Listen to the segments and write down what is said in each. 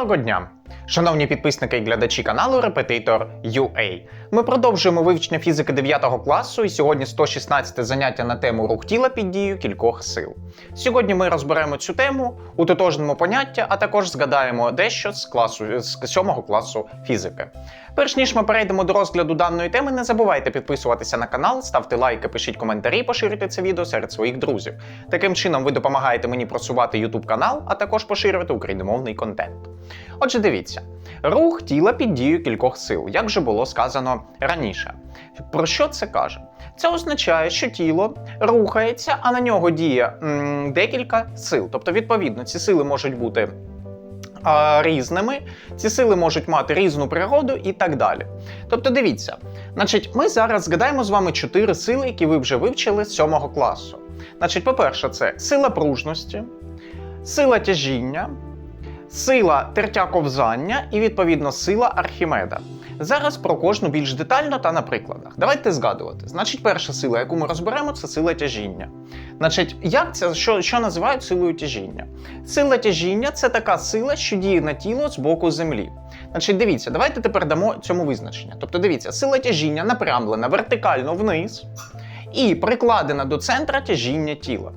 Доброго дня! Шановні підписники і глядачі каналу Repetitor UA. Ми продовжуємо вивчення фізики 9 класу, і сьогодні 116 заняття на тему рух тіла під дією кількох сил. Сьогодні ми розберемо цю тему, утотожнимо поняття, а також згадаємо дещо з класу з 7 класу фізики. Перш ніж ми перейдемо до розгляду даної теми, не забувайте підписуватися на канал, ставте лайки, пишіть коментарі, поширюйте це відео серед своїх друзів. Таким чином ви допомагаєте мені просувати YouTube канал, а також поширювати україномовний контент. Отже, дивіться, рух тіла під дією кількох сил, як вже було сказано раніше. Про що це каже? Це означає, що тіло рухається, а на нього діє м, декілька сил. Тобто, відповідно, ці сили можуть бути різними, ці сили можуть мати різну природу і так далі. Тобто, дивіться, значить, ми зараз згадаємо з вами чотири сили, які ви вже вивчили з 7 класу. Значить, по-перше, це сила пружності, сила тяжіння, сила тертя ковзання і, відповідно, сила Архімеда. Зараз про кожну більш детально та на прикладах. Давайте згадувати. Значить, перша сила, яку ми розберемо, це сила тяжіння. Значить, як це що, що називають силою тяжіння? Сила тяжіння це така сила, що діє на тіло з боку землі. Значить, дивіться, давайте тепер дамо цьому визначення. Тобто, дивіться, сила тяжіння напрямлена вертикально вниз і прикладена до центра тяжіння тіла.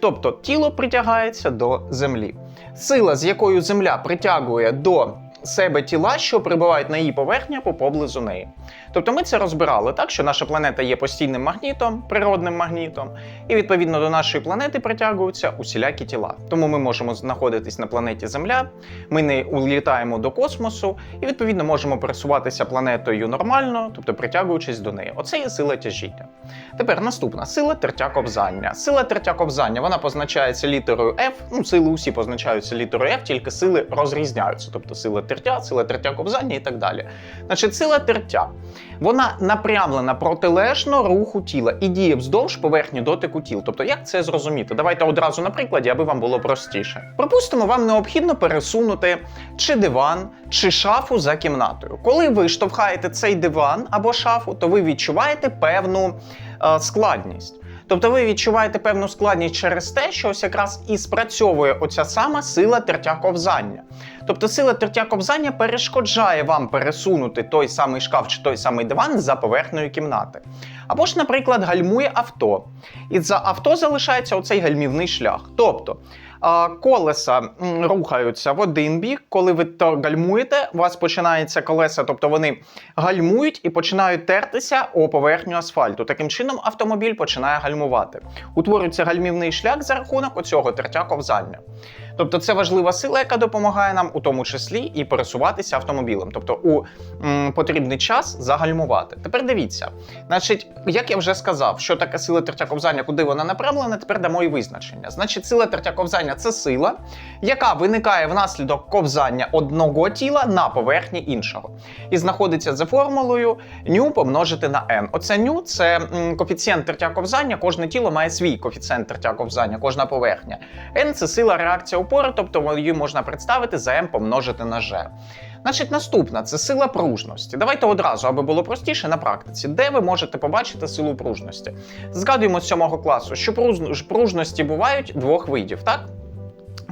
Тобто тіло притягається до землі. Сила, з якою земля притягує до себе тіла, що прибувають на її поверхні або поблизу неї. Тобто ми це розбирали так, що наша планета є постійним магнітом, природним магнітом, і відповідно до нашої планети притягуються усілякі тіла. Тому ми можемо знаходитись на планеті Земля, ми не улітаємо до космосу, і відповідно можемо пересуватися планетою нормально, тобто притягуючись до неї. Оце є сила тяжіння. Тепер наступна сила тертя ковзання. Сила тертя ковзання вона позначається літерою F. Ну, сили усі позначаються літерою F, тільки сили розрізняються. Тобто сила тертя, сила тертя ковзання і так далі. Значить, сила тертя. Вона напрямлена протилежно руху тіла і діє вздовж поверхні дотику тіл. Тобто, як це зрозуміти? Давайте одразу на прикладі, аби вам було простіше. Припустимо, вам необхідно пересунути чи диван, чи шафу за кімнатою. Коли ви штовхаєте цей диван або шафу, то ви відчуваєте певну е, складність. Тобто ви відчуваєте певну складність через те, що ось якраз і спрацьовує оця сама сила тертя ковзання. Тобто сила тертя ковзання перешкоджає вам пересунути той самий шкаф чи той самий диван за поверхнею кімнати. Або ж, наприклад, гальмує авто. І за авто залишається оцей гальмівний шлях. Тобто колеса рухаються в один бік, коли ви то гальмуєте, у вас починається колеса, тобто вони гальмують і починають тертися о поверхню асфальту. Таким чином автомобіль починає гальмувати. Утворюється гальмівний шлях за рахунок оцього тертя ковзання. Тобто це важлива сила, яка допомагає нам у тому числі і пересуватися автомобілем, тобто у м, потрібний час загальмувати. Тепер дивіться, значить, як я вже сказав, що таке сила тертя ковзання, куди вона направлена, тепер дамо і визначення. Значить, сила тертя ковзання це сила, яка виникає внаслідок ковзання одного тіла на поверхні іншого. І знаходиться за формулою ню помножити на n. Оце ню це м, коефіцієнт тертя ковзання, кожне тіло має свій коефіцієнт тертя ковзання, кожна поверхня. n це сила реакція опори, тобто її можна представити за m помножити на g. Значить, наступна це сила пружності. Давайте одразу, аби було простіше на практиці, де ви можете побачити силу пружності. Згадуємо з 7 класу, що пружності бувають двох видів, так?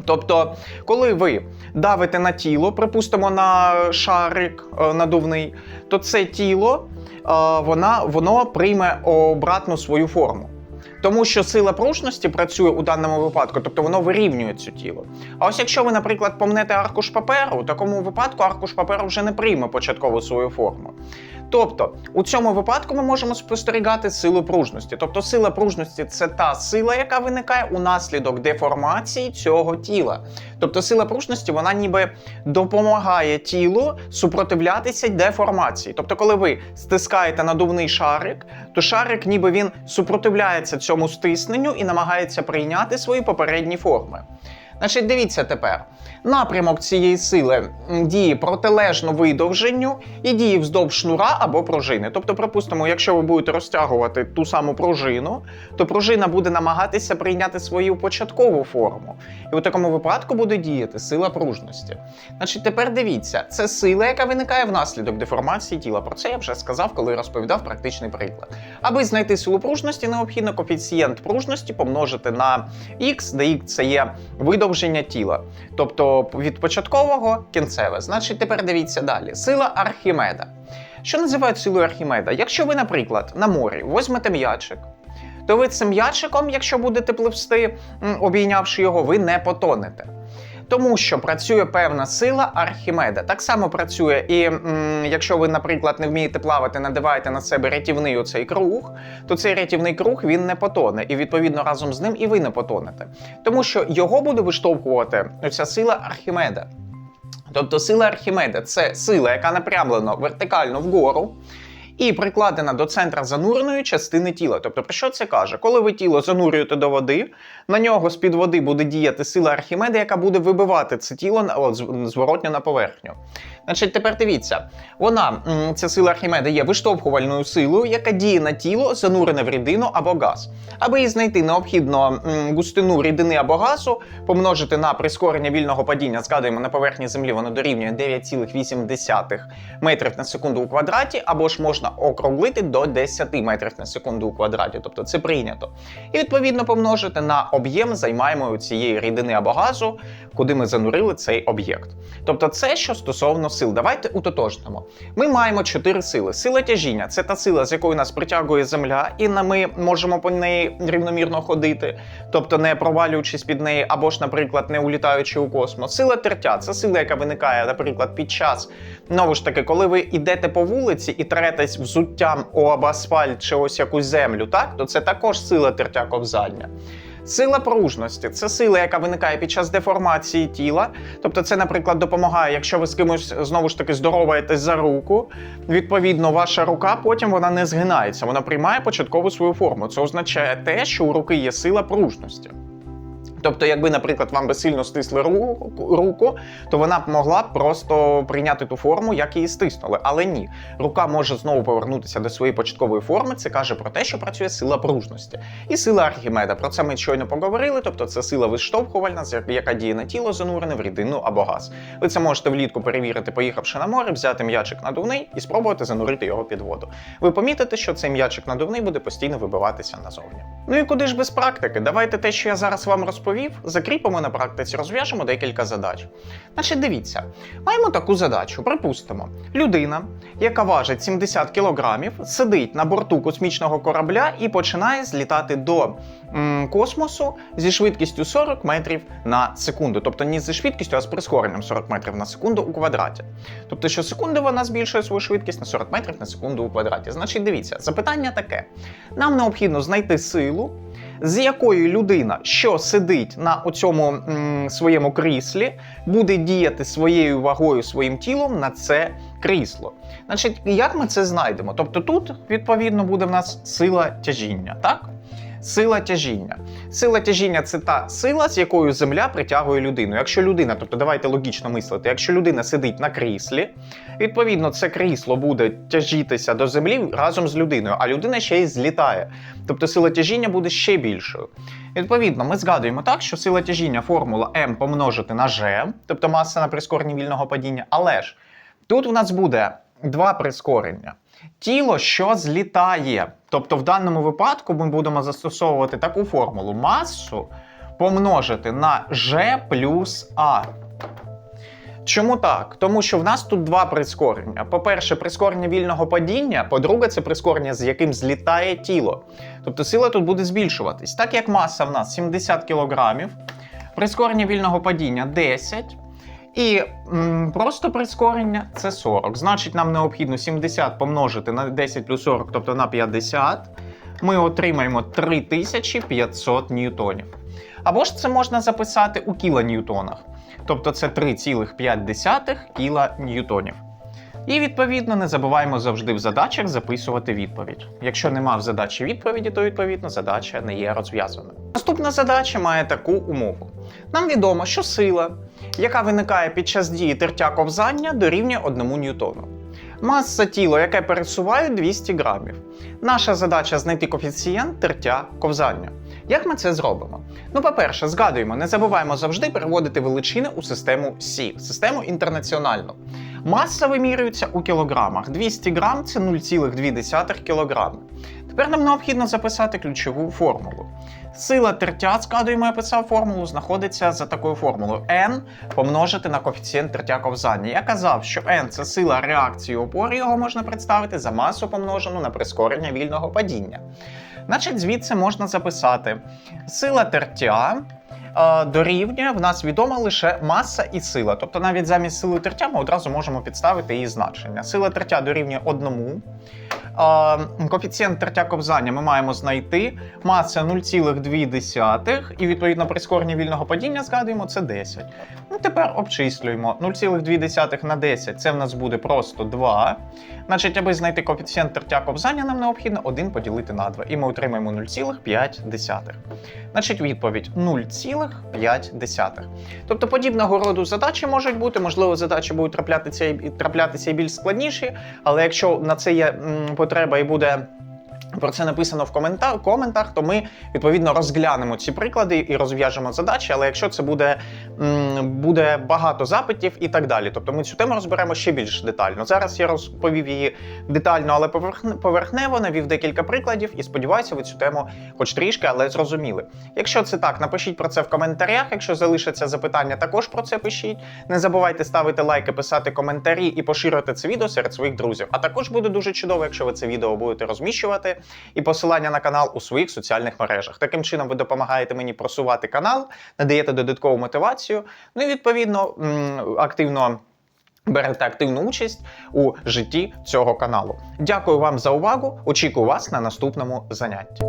Тобто, коли ви давите на тіло, припустимо на шарик е, надувний, то це тіло е, вона, воно прийме обратну свою форму. Тому що сила пружності працює у даному випадку, тобто воно вирівнює цю тіло. А ось якщо ви, наприклад, помнете аркуш паперу, у такому випадку аркуш паперу вже не прийме початкову свою форму. Тобто, у цьому випадку ми можемо спостерігати силу пружності. Тобто, сила пружності це та сила, яка виникає унаслідок деформації цього тіла. Тобто, сила пружності вона ніби допомагає тілу супротивлятися деформації. Тобто, коли ви стискаєте надувний шарик, то шарик, ніби він супротивляється цьому стисненню і намагається прийняти свої попередні форми. Значить, дивіться тепер. Напрямок цієї сили діє протилежно видовженню і діє вздовж шнура або пружини. Тобто, припустимо, якщо ви будете розтягувати ту саму пружину, то пружина буде намагатися прийняти свою початкову форму. І у такому випадку буде діяти сила пружності. Значить, тепер дивіться, це сила, яка виникає внаслідок деформації тіла. Про це я вже сказав, коли розповідав практичний приклад. Аби знайти силу пружності, необхідно коефіцієнт пружності помножити на х, де х це є видовження продовження тіла. Тобто від початкового кінцеве. Значить, тепер дивіться далі. Сила Архімеда. Що називають силою Архімеда? Якщо ви, наприклад, на морі возьмете м'ячик, то ви цим м'ячиком, якщо будете пливсти, обійнявши його, ви не потонете. Тому що працює певна сила Архімеда. Так само працює і м, якщо ви, наприклад, не вмієте плавати, надиваєте на себе рятівний оцей круг, то цей рятівний круг він не потоне, і відповідно разом з ним і ви не потонете. Тому що його буде виштовхувати оця сила Архімеда. Тобто сила Архімеда це сила, яка напрямлена вертикально вгору. І прикладена до центра зануреної частини тіла. Тобто, про що це каже? Коли ви тіло занурюєте до води, на нього з-під води буде діяти сила Архімеда, яка буде вибивати це тіло от, зворотньо на поверхню. Значить, тепер дивіться, вона, ця сила Архімеда, є виштовхувальною силою, яка діє на тіло, занурене в рідину або газ. Аби її знайти, необхідно густину рідини або газу помножити на прискорення вільного падіння. Згадуємо, на поверхні землі воно дорівнює 9,8 метрів на секунду у квадраті, або ж можна округлити до 10 метрів на секунду у квадраті. Тобто це прийнято. І відповідно помножити на об'єм займаємої цієї рідини або газу, куди ми занурили цей об'єкт. Тобто, це що стосовно сил. Давайте утотожнимо. Ми маємо чотири сили. Сила тяжіння це та сила, з якою нас притягує земля, і ми можемо по неї рівномірно ходити, тобто не провалюючись під неї, або ж, наприклад, не улітаючи у космос. Сила тертя це сила, яка виникає, наприклад, під час знову ж таки, коли ви йдете по вулиці і третесь взуттям об асфальт чи ось якусь землю, так то це також сила тертя ковзання. Сила пружності це сила, яка виникає під час деформації тіла. Тобто, це, наприклад, допомагає, якщо ви з кимось знову ж таки здороваєтесь за руку. Відповідно, ваша рука потім вона не згинається, вона приймає початкову свою форму. Це означає те, що у руки є сила пружності. Тобто, якби, наприклад, вам би сильно стисли руку, то вона б могла просто прийняти ту форму, як її стиснули. Але ні, рука може знову повернутися до своєї початкової форми. Це каже про те, що працює сила пружності. І сила Архімеда. Про це ми щойно поговорили. Тобто, це сила виштовхувальна, яка діє на тіло, занурене в рідину або газ. Ви це можете влітку перевірити, поїхавши на море, взяти м'ячик надувний і спробувати занурити його під воду. Ви помітите, що цей м'ячик надувний буде постійно вибиватися назовні. Ну і куди ж без практики? Давайте те, що я зараз вам розповів, закріпимо на практиці, розв'яжемо декілька задач. Значить, дивіться, маємо таку задачу. Припустимо, людина, яка важить 70 кілограмів, сидить на борту космічного корабля і починає злітати до м, космосу зі швидкістю 40 метрів на секунду. Тобто не зі швидкістю, а з прискоренням 40 метрів на секунду у квадраті. Тобто, що секунди вона збільшує свою швидкість на 40 метрів на секунду у квадраті. Значить, дивіться, запитання таке: нам необхідно знайти силу, з якою людина, що сидить на цьому своєму кріслі, буде діяти своєю вагою, своїм тілом на це крісло. Значить, як ми це знайдемо? Тобто тут, відповідно, буде в нас сила тяжіння, так? Сила тяжіння. Сила тяжіння це та сила, з якою земля притягує людину. Якщо людина, тобто давайте логічно мислити, якщо людина сидить на кріслі, відповідно, це крісло буде тяжітися до землі разом з людиною, а людина ще й злітає. Тобто сила тяжіння буде ще більшою. Відповідно, ми згадуємо так, що сила тяжіння формула m помножити на g, тобто маса на прискоренні вільного падіння, але ж тут у нас буде два прискорення. Тіло, що злітає. Тобто, в даному випадку ми будемо застосовувати таку формулу масу помножити на g плюс a. Чому так? Тому що в нас тут два прискорення. По-перше, прискорення вільного падіння, по-друге, це прискорення, з яким злітає тіло. Тобто сила тут буде збільшуватись. Так як маса в нас 70 кг, прискорення вільного падіння 10. І м, просто прискорення це 40. Значить, нам необхідно 70 помножити на 10 плюс 40, тобто на 50. Ми отримаємо 3500 ньютонів. Або ж це можна записати у кілоньютонах. Тобто це 3,5 кіла ньютонів. І відповідно не забуваємо завжди в задачах записувати відповідь. Якщо нема в задачі відповіді, то відповідно задача не є розв'язаною. Наступна задача має таку умову. Нам відомо, що сила, яка виникає під час дії тертя ковзання, дорівнює 1 ньютону. Маса тіла, яке пересуває 200 грамів. Наша задача знайти коефіцієнт тертя ковзання. Як ми це зробимо? Ну, по-перше, згадуємо, не забуваємо завжди переводити величини у систему Сі, систему інтернаціональну. Маса вимірюється у кілограмах. 200 грам це 0,2 кілограми. Тепер нам необхідно записати ключову формулу. Сила тертя, згадуємо, я писав формулу, знаходиться за такою формулою n помножити на коефіцієнт тертя ковзання. Я казав, що n це сила реакції опору, його можна представити за масу помножену на прискорення вільного падіння. Значить, звідси можна записати сила тертя. Е, Дорівнює в нас відома лише маса і сила. Тобто навіть замість сили тертя ми одразу можемо підставити її значення. Сила тертя дорівнює одному. Коефіцієнт тертя ковзання ми маємо знайти. Маса 0,2 і відповідно прискорення вільного падіння згадуємо це 10. Ну тепер обчислюємо 0,2 на 10 це в нас буде просто 2. Значить, аби знайти коефіцієнт тертя ковзання, нам необхідно 1 поділити на 2. І ми отримаємо 0,5. Значить, відповідь 0,5. Тобто подібного роду задачі можуть бути. Можливо, задачі будуть траплятися і траплятися і більш складніші, але якщо на це є потреба і буде. Про це написано в коментар коментах, то ми відповідно розглянемо ці приклади і розв'яжемо задачі. Але якщо це буде, буде багато запитів і так далі, тобто ми цю тему розберемо ще більш детально. Зараз я розповів її детально, але поверхне- поверхнево навів декілька прикладів і сподіваюся, ви цю тему хоч трішки, але зрозуміли. Якщо це так, напишіть про це в коментарях. Якщо залишаться запитання, також про це пишіть. Не забувайте ставити лайки, писати коментарі і поширювати це відео серед своїх друзів. А також буде дуже чудово, якщо ви це відео будете розміщувати і посилання на канал у своїх соціальних мережах. Таким чином, ви допомагаєте мені просувати канал, надаєте додаткову мотивацію. Ну і відповідно активно. Берете активну участь у житті цього каналу. Дякую вам за увагу. Очікую вас на наступному занятті.